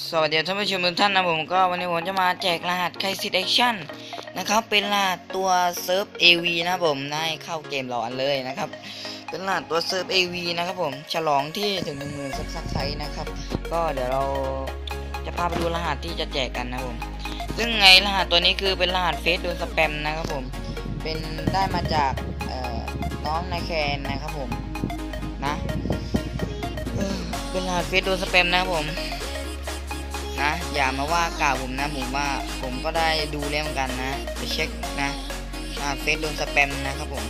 สวัสดีท่านผู้ชมทุกท่านนะผมก็วันนี้ผมจะมาแจกรหัสไคซิ t แอคชั่นนะครับ เป็นรหัสตัวเซิร์ฟ AV นะผมได้เข้าเกมหลอนเลยนะครับ เป็นรหัสตัวเซิร์ฟ AV นะครับผมฉลองที่ถึงหนึ่งหมื่นซับซับไซส์นะครับ ก็เดี๋ยวเราจะพาไปดูรหัสที่จะแจกกันนะผมซึ่งไงรหัสตัวนี้คือเป็นรหัสเฟซโดนสแปมนะครับผมเป็นได้มาจากน้องนายแคนนะครับผมนะเออเป็นรหัสเฟซโดนสแปมนะครับผม นะ อย่ามาว่ากล่าวผมนะผมว่าผมก็ได้ดูแล้วเหมือนกันนะ ไปเช็คนะอาเฟซโดนสแปมนะครับผม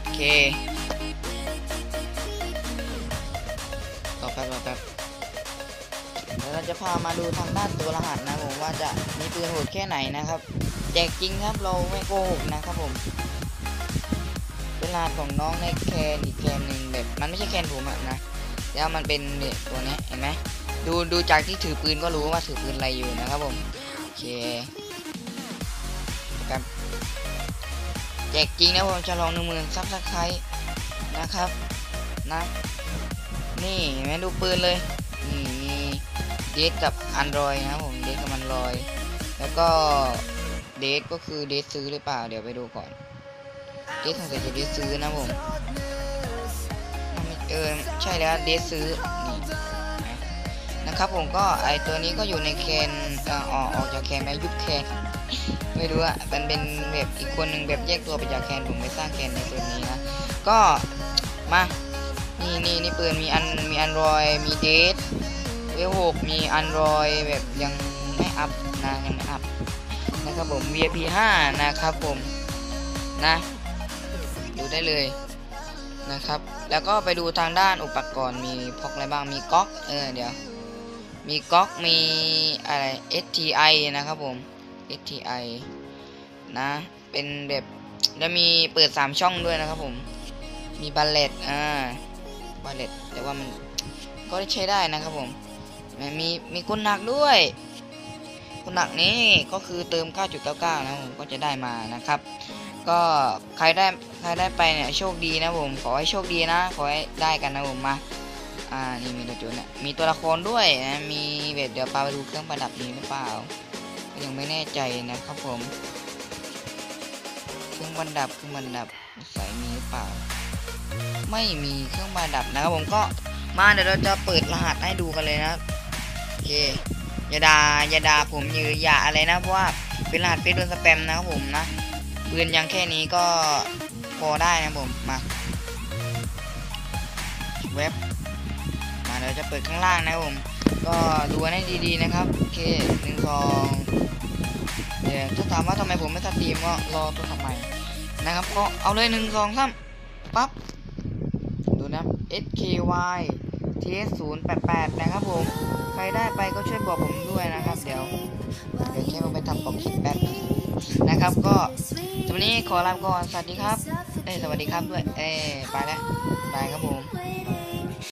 โอเคต่อแป๊บต่อแป๊บเดี๋ยวเราจะพามาดูทางด้านตัวรหัสนะผมว่าจะมีปืนโหดแค่ไหนนะครับแจกจริงครับเราไม่โกหกนะครับผมเป็นรหัสของน้องในแคนอีกแคนหนึ่งแบบมันไม่ใช่แคนผมอะนะ แล้วมันเป็นเนี่ยตัวนี้เห็นไหม ดูดูจากที่ถือปืนก็รู้ว่าถือปืนอะไรอยู่นะครับผมโอเคครับแจกจริงนะผมจะลองหนึ่งหมื่นซับสไครต์นะครับนะนี่เห็นไหมดูปืนเลยนี่มีเดทกับอันรอยนะผมเดทกับอันรอยแล้วก็เดทก็คือเดทซื้อหรือเปล่าเดี๋ยวไปดูก่อนเดทสงสัยจะเดทซื้อนะผมเออใช่แล้วเดทซื้อนี่ นะครับผมก็ไอตัวนี้ก็อยู่ในแคนเอ่อออกจากแคนไปยุบแคนไม่รู้อะมันเป็นแบบอีกคนหนึ่งแบบแยกตัวไปจากแคนผมไปสร้างแคนในตัวนี้นะก็มานี่นี่นี่ปืนมีอันมีอันรอยมีเดทเวหกมีอันรอยแบบยังไม่อัพนะยังไม่อัพนะครับผม VIP 5นะครับผมนะดูได้เลยนะครับ แล้วก็ไปดูทางด้านอุปกรณ์มีพกอะไรบ้างมีก๊อกเออเดี๋ยว มีก๊อกมีอะไร STI นะครับผม STI นะ เป็นแบบแล้วมีเปิด 3 ช่องด้วยนะครับผม มีบัลเลตอ่าบัลเลตแต่ว่ามันก็ได้ใช้ได้นะครับผม มีมีกุนหนักด้วยกุนหนักนี้ก็คือเติม 9.99 นะผมก็จะได้มานะครับ ก็ใครได้ใครได้ไปเนี่ยโชคดีนะผม ขอให้โชคดีนะ ขอให้ได้กันนะผมมา อ่านี่มีตัวจุนี่ยมีตัวละครด้วยนะมีเบ็ดเดี๋ยวปาไปดูเครื่องประดับนี้หรือเปล่า ยังไม่แน่ใจนะครับผม เครื่องประดับเครื่องประดับใส่มีหรือเปล่า ไม่มีเครื่องประดับนะครับผมก็มาเดี๋ยวเราจะเปิดรหัสให้ดูกันเลยนะโอเคอย่าดาอย่าดาผมยืออย่าอะไรนะเพราะว่าเป็นรหัสเฟซโดนสแปมนะครับผมนะปืนยังแค่นี้ก็พอได้นะผมมาเว็บ เราจะเปิดข้างล่างนะครับผม ก็ดูให้ดีๆนะครับ โอเคหนึ่งสองเดี๋ยวถ้าถามว่าทำไมผมไม่สตรีมก็รอตัวทำไมนะครับ ก็เอาเลยหนึ่งสองสามปั๊บ ดูนะ SKY TS 0 8 8นะครับผม ใครได้ไปก็ช่วยบอกผมด้วยนะครับ เดี๋ยว เดี๋ยวแค่ผมไปทำปกคลิปแป๊บนึงนะครับก็สำหรับวันนี้ขอลาก่อน สวัสดีครับ เอ้สวัสดีครับด้วย เอ้ไปแล้วบายครับผม